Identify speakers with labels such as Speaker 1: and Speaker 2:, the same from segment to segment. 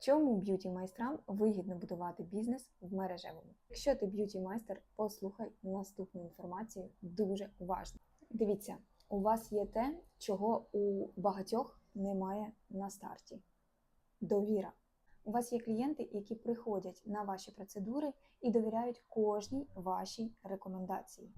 Speaker 1: Чому б'юті майстрам вигідно будувати бізнес в мережевому? Якщо ти б'юті майстер, послухай наступну інформацію дуже уважно. Дивіться, у вас є те, чого у багатьох немає на старті довіра. У вас є клієнти, які приходять на ваші процедури і довіряють кожній вашій рекомендації.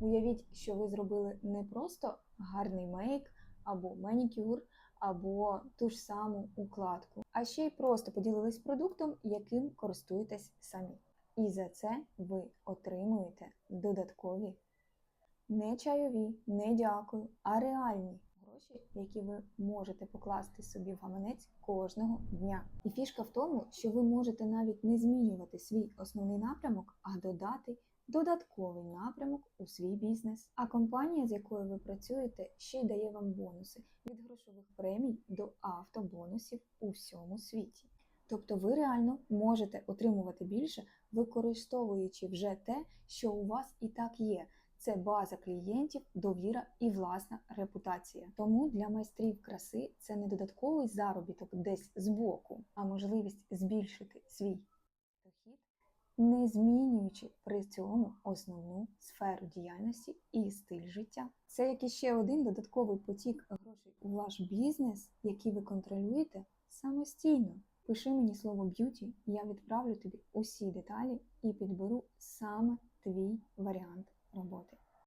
Speaker 1: Уявіть, що ви зробили не просто гарний мейк або манікюр, або ту ж саму укладку, а ще й просто поділились продуктом, яким користуєтесь самі. І за це ви отримуєте додаткові не чайові, не дякую, а реальні гроші, які ви можете покласти собі в гаманець кожного дня. І фішка в тому, що ви можете навіть не змінювати свій основний напрямок, а додати додатковий напрямок у свій бізнес. А компанія, з якою ви працюєте, ще й дає вам бонуси від грошових премій до автобонусів у всьому світі. Тобто ви реально можете отримувати більше, використовуючи вже те, що у вас і так є. Це база клієнтів, довіра і власна репутація. Тому для майстрів краси це не додатковий заробіток десь збоку, а можливість збільшити свій не змінюючи при цьому основну сферу діяльності і стиль життя. Це як іще один додатковий потік грошей у ваш бізнес, який ви контролюєте самостійно. Пиши мені слово б'юті, я відправлю тобі усі деталі і підберу саме твій варіант роботи.